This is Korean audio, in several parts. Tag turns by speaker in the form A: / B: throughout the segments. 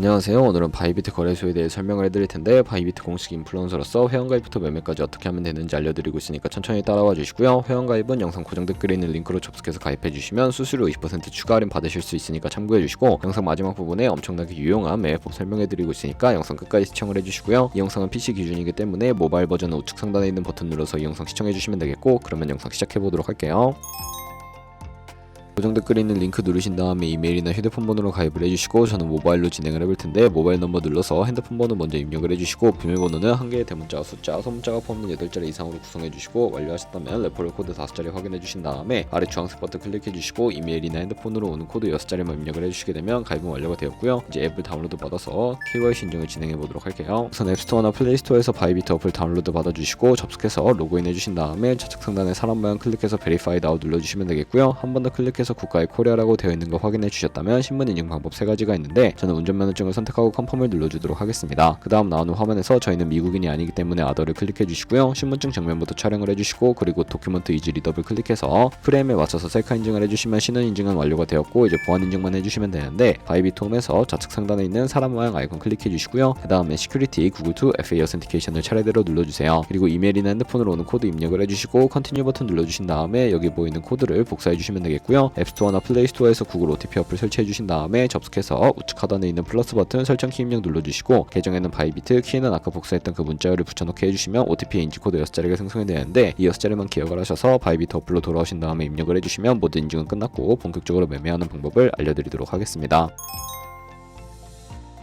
A: 안녕하세요. 오늘은 바이비트 거래소에 대해 설명을 해드릴 텐데 바이비트 공식 인플루언서로서 회원가입부터 매매까지 어떻게 하면 되는지 알려드리고 있으니까 천천히 따라와 주시고요. 회원가입은 영상 고정 댓글에 있는 링크로 접속해서 가입해 주시면 수수료 20% 추가 할인 받으실 수 있으니까 참고해 주시고 영상 마지막 부분에 엄청나게 유용한 매매법 설명해 드리고 있으니까 영상 끝까지 시청을 해 주시고요. 이 영상은 PC 기준이기 때문에 모바일 버전은 우측 상단에 있는 버튼 눌러서 이 영상 시청해 주시면 되겠고 그러면 영상 시작해 보도록 할게요. 고정 댓글에 있는 링크 누르신 다음에 이메일이나 휴대폰 번호로 가입을 해주시고 저는 모바일로 진행을 해볼 텐데 모바일 넘버 눌러서 핸드폰 번호 먼저 입력을 해주시고 비밀번호는 한 개의 대문자와 숫자, 소문자가 포함된 8자리 이상으로 구성해주시고 완료하셨다면 레퍼럴 코드 5자리 확인해주신 다음에 아래 주황색 버튼 클릭해주시고 이메일이나 핸드폰으로 오는 코드 6자리만 입력을 해주시게 되면 가입은 완료가 되었고요. 이제 앱을 다운로드 받아서 KYC 인증을 진행해 보도록 할게요. 우선 앱스토어나 플레이스토어에서 바이비트 어플 다운로드 받아주시고 접속해서 로그인 해주신 다음에 좌측 상단에 사람 모양 클릭해서 베리파이 나우 눌러주시면 되겠고요. 한 번 더 클릭해서 국가의 코리아라고 되어 있는 거 확인해 주셨다면 신분 인증 방법 세 가지가 있는데 저는 운전면허증을 선택하고 컨펌을 눌러주도록 하겠습니다. 그 다음 나오는 화면에서 저희는 미국인이 아니기 때문에 아더를 클릭해 주시고요. 신분증 정면부터 촬영을 해주시고 그리고 도큐먼트 이지 리더블 클릭해서 프레임에 맞춰서 셀카 인증을 해주시면 신원 인증은 완료가 되었고 이제 보안 인증만 해주시면 되는데 바이비트 홈에서 좌측 상단에 있는 사람 모양 아이콘 클릭해 주시고요. 그 다음에 시큐리티 구글2 FA 어센티케이션을 차례대로 눌러주세요. 그리고 이메일이나 핸드폰으로 오는 코드 입력을 해주시고 컨티뉴 버튼 눌러주신 다음에 여기 보이는 코드를 복사해 주시면 되겠고요. 앱스토어나 플레이스토어에서 구글 OTP 어플 설치해 주신 다음에 접속해서 우측 하단에 있는 플러스 버튼 설정 키 입력 눌러주시고 계정에는 바이비트 키는 아까 복사했던 그 문자열을 붙여넣기 해주시면 OTP 인지 코드 6자리가 생성이 되는데 이 6자리만 기억을 하셔서 바이비트 어플로 돌아오신 다음에 입력을 해주시면 모든 인증은 끝났고 본격적으로 매매하는 방법을 알려드리도록 하겠습니다.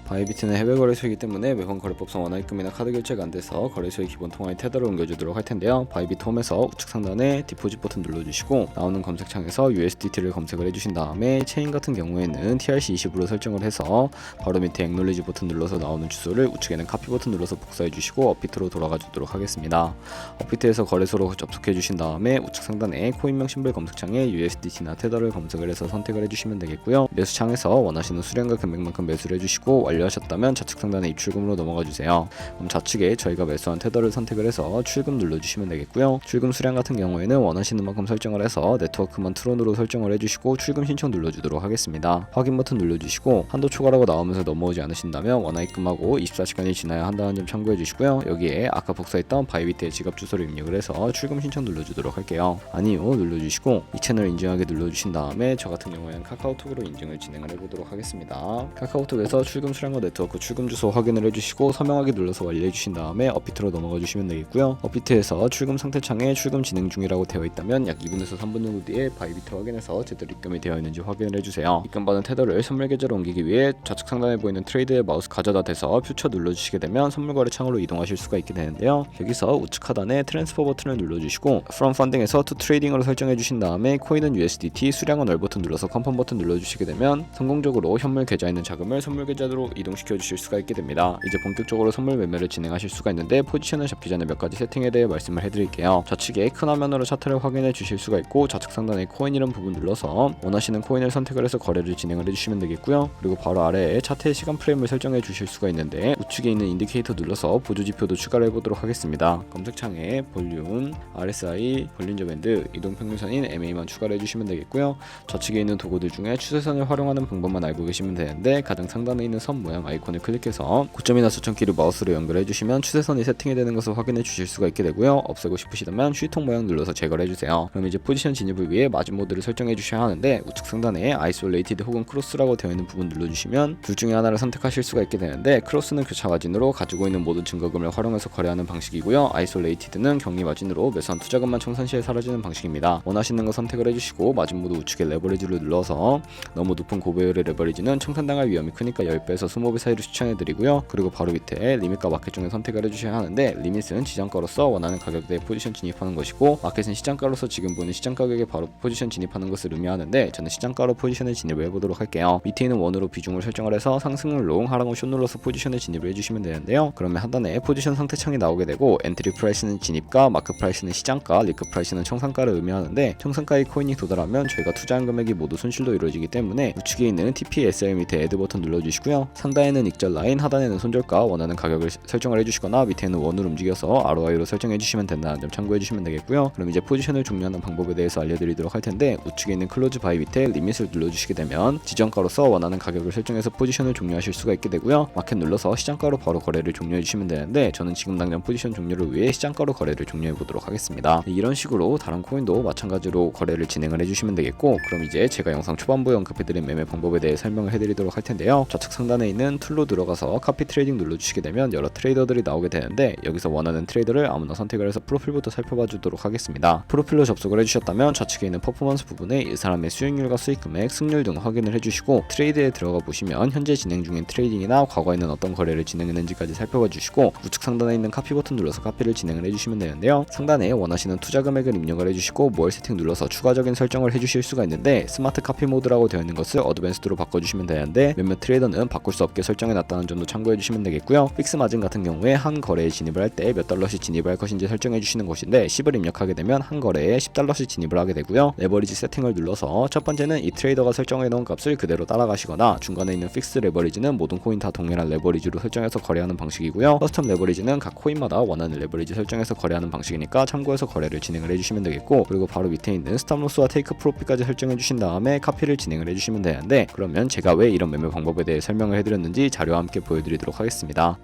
A: 바이비트는 해외 거래소이기 때문에 매번 거래법상 원화 입금이나 카드 결제가 안 돼서 거래소의 기본 통화인 테더를 옮겨주도록 할 텐데요. 바이비트 홈에서 우측 상단에 디포짓 버튼 눌러주시고 나오는 검색창에서 USDT를 검색을 해주신 다음에 체인 같은 경우에는 TRC20으로 설정을 해서 바로 밑에 액놀리지 버튼 눌러서 나오는 주소를 우측에는 카피 버튼 눌러서 복사해 주시고 업비트로 돌아가 주도록 하겠습니다. 업비트에서 거래소로 접속해 주신 다음에 우측 상단에 코인명 심벌 검색창에 USDT나 테더를 검색을 해서 선택을 해주시면 되겠고요. 매수창에서 원하시는 수량과 금액만큼 매수를 해주시고 완료하셨다면 좌측 상단에 입출금으로 넘어가 주세요. 그럼 좌측에 저희가 매수한 테더를 선택을 해서 출금 눌러주시면 되겠고요. 출금 수량 같은 경우에는 원하시는 만큼 설정을 해서 네트워크만 트론으로 설정을 해주시고 출금 신청 눌러주도록 하겠습니다. 확인 버튼 눌러주시고 한도 초과라고 나오면서 넘어오지 않으신다면 원화 입금하고 24시간이 지나야 한다는 점 참고해 주시고요. 여기에 아까 복사했던 바이비트의 지갑 주소를 입력을 해서 출금 신청 눌러주도록 할게요. 아니요 눌러주시고 이 채널 인증하게 눌러주신 다음에 저 같은 경우에는 카카오톡으로 인증을 진행을 해보도록 하겠습니다. 카카오톡에서 출금 수량 과 네트워크 출금 주소 확인을 해주시고 서명하기 눌러서 완료해 주신 다음에 업비트로 넘어가 주시면 되겠고요. 업비트에서 출금 상태 창에 출금 진행 중이라고 되어 있다면 약 2분에서 3분 정도 뒤에 바이비트 확인해서 제대로 입금이 되어 있는지 확인을 해주세요. 입금받은 테더를 선물 계좌로 옮기기 위해 좌측 상단에 보이는 트레이드의 마우스 가져다 대서 퓨처 눌러주시게 되면 선물 거래 창으로 이동하실 수가 있게 되는데요. 여기서 우측 하단에 트랜스퍼 버튼을 눌러주시고 From Funding에서 To Trading으로 설정해 주신 다음에 코인은 USDT, 수량은 월 버튼 눌러서 컨펌 버튼 눌러주시게 되면 성공적으로 현물 계좌에 있는 자금을 선물 계좌로 이동시켜 주실 수가 있게 됩니다. 이제 본격적으로 선물 매매를 진행하실 수가 있는데 포지션을 잡기 전에 몇 가지 세팅에 대해 말씀을 해드릴게요. 좌측에 큰 화면으로 차트를 확인해 주실 수가 있고 좌측 상단에 코인 이름 부분 눌러서 원하시는 코인을 선택을 해서 거래를 진행을 해주시면 되겠고요. 그리고 바로 아래에 차트의 시간 프레임을 설정해 주실 수가 있는데 우측에 있는 인디케이터 눌러서 보조 지표도 추가를 해보도록 하겠습니다. 검색창에 볼륨, RSI, 볼린저 밴드, 이동 평균선인 MA만 추가를 해주시면 되겠고요. 좌측에 있는 도구들 중에 추세선을 활용하는 방법만 알고 계시면 되는데 가장 상단에 있는 선 모양 아이콘을 클릭해서 고점이나 수천키를 마우스로 연결해 주시면 추세선이 세팅이 되는 것을 확인해 주실 수가 있게 되고요. 없애고 싶으시다면 슈통 모양 눌러서 제거를 해주세요. 그럼 이제 포지션 진입을 위해 마진 모드를 설정해 주셔야 하는데 우측 상단에 아이솔레이티드 혹은 크로스라고 되어 있는 부분 눌러주시면 둘 중에 하나를 선택하실 수가 있게 되는데 크로스는 교차 마진으로 가지고 있는 모든 증거금을 활용해서 거래하는 방식이고요. 아이솔레이티드는 격리 마진으로 매수한 투자금만 청산 시에 사라지는 방식입니다. 원하시는 거 선택을 해주시고 마진 모드 우측에 레버리지를 눌러서 너무 높은 고배율의 레버리지는 청산당할 위험이 크니까 10배에서 20배 사이로 추천해드리고요. 그리고 바로 밑에 리밋과 마켓 중에 선택을 해주셔야 하는데 리밋은 지정가로서 원하는 가격대에 포지션 진입하는 것이고 마켓은 시장가로서 지금 보는 시장 가격에 바로 포지션 진입하는 것을 의미하는데 저는 시장가로 포지션에 진입을 해보도록 할게요. 밑에 있는 원으로 비중을 설정을 해서 상승을 롱, 하락을 숏 눌러서 포지션에 진입을 해주시면 되는데요. 그러면 하단에 포지션 상태 창이 나오게 되고 엔트리 프라이스는 진입가, 마크 프라이스는 시장가, 리크 프라이스는 청산가를 의미하는데 청산가의 코인이 도달하면 저희가 투자한 금액이 모두 손실로 이루어지기 때문에 우측에 있는 TP SR 밑에 애드 버튼 눌러주시고요. 상단에는 익절 라인, 하단에는 손절가 원하는 가격을 시- 설정을 해주시거나 밑에는 원으로 움직여서 ROI로 설정해주시면 된다는 점 참고해주시면 되겠고요. 그럼 이제 포지션을 종료하는 방법에 대해서 알려드리도록 할 텐데 우측에 있는 클로즈 바이 밑에 리밋을 눌러주시게 되면 지정가로서 원하는 가격을 설정해서 포지션을 종료하실 수가 있게 되고요. 마켓 눌러서 시장가로 바로 거래를 종료해 주시면 되는데 저는 지금 당장 포지션 종료를 위해 시장가로 거래를 종료해 보도록 하겠습니다. 네, 이런 식으로 다른 코인도 마찬가지로 거래를 진행을 해주시면 되겠고 그럼 이제 제가 영상 초반부에 언급해드린 매매 방법에 대해 설명을 해드리도록 할 텐데요. 좌측 상단에 있는 툴로 들어가서 카피 트레이딩 눌러주시게 되면 여러 트레이더들이 나오게 되는데 여기서 원하는 트레이더를 아무나 선택을 해서 프로필부터 살펴봐 주도록 하겠습니다. 프로필로 접속을 해주셨다면 좌측에 있는 퍼포먼스 부분에 이 사람의 수익률과 수익 금액, 승률 등 확인을 해주시고 트레이드에 들어가 보시면 현재 진행 중인 트레이딩이나 과거에는 어떤 거래를 진행했는지까지 살펴봐 주시고 우측 상단에 있는 카피 버튼 눌러서 카피를 진행을 해주시면 되는데요. 상단에 원하시는 투자 금액을 입력을 해주시고 모얼 세팅 눌러서 추가적인 설정을 해주실 수가 있는데 스마트 카피 모드라고 되어 있는 것을 어드밴스드로 바꿔주시면 되는데 몇몇 트레이더는 바꿀 수 없게 설정해 놨다는 점도 참고해 주시면 되겠고요. 픽스 마진 같은 경우에 한 거래에 진입을 할 때 몇 달러씩 진입을 할 것인지 설정해 주시는 것인데 10을 입력하게 되면 한 거래에 10달러씩 진입을 하게 되고요. 레버리지 세팅을 눌러서 첫 번째는 이 트레이더가 설정해 놓은 값을 그대로 따라가시거나 중간에 있는 픽스 레버리지는 모든 코인 다 동일한 레버리지로 설정해서 거래하는 방식이고요. 커스텀 레버리지는 각 코인마다 원하는 레버리지 설정해서 거래하는 방식이니까 참고해서 거래를 진행을 해주시면 되겠고 그리고 바로 밑에 있는 스탑로스와 테이크 프로핏까지 설정해 주신 다음에 카피를 진행을 해주시면 되는데 그러면 제가 왜 이런 매매 방법에 대해 설명을 해드렸는지 자료와 함께 보여드리도록 하겠습니다.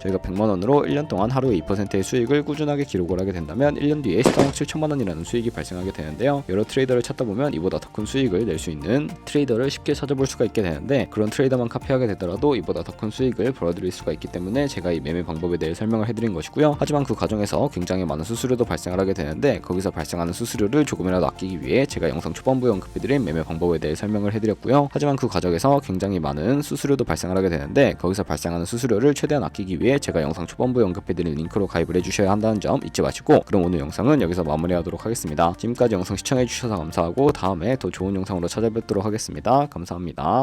A: 저희가 100만 원으로 1년 동안 하루에 2%의 수익을 꾸준하게 기록을 하게 된다면 1년 뒤에 13억 7천만 원이라는 수익이 발생하게 되는데요. 여러 트레이더를 찾다 보면 이보다 더 큰 수익을 낼 수 있는 트레이더를 쉽게 찾아볼 수가 있게 되는데 그런 트레이더만 카피하게 되더라도 이보다 더 큰 수익을 벌어들일 수가 있기 때문에 제가 이 매매 방법에 대해 설명을 해드린 것이고요. 하지만 그 과정에서 굉장히 많은 수수료도 발생을 하게 되는데 거기서 발생하는 수수료를 조금이라도 아끼기 위해 제가 영상 초반부에 언급해드린 매매 방법에 대해 설명을 해드렸고요. 하지만 그 과정에서 굉장히 많은 수수료도 발생을 하게 되는데 거기서 발생하는 수수료를 최대한 아끼기 위해 제가 영상 초반부에 언급해드린 링크로 가입을 해주셔야 한다는 점 잊지 마시고 그럼 오늘 영상은 여기서 마무리하도록 하겠습니다. 지금까지 영상 시청해주셔서 감사하고 다음에 더 좋은 영상으로 찾아뵙도록 하겠습니다. 감사합니다.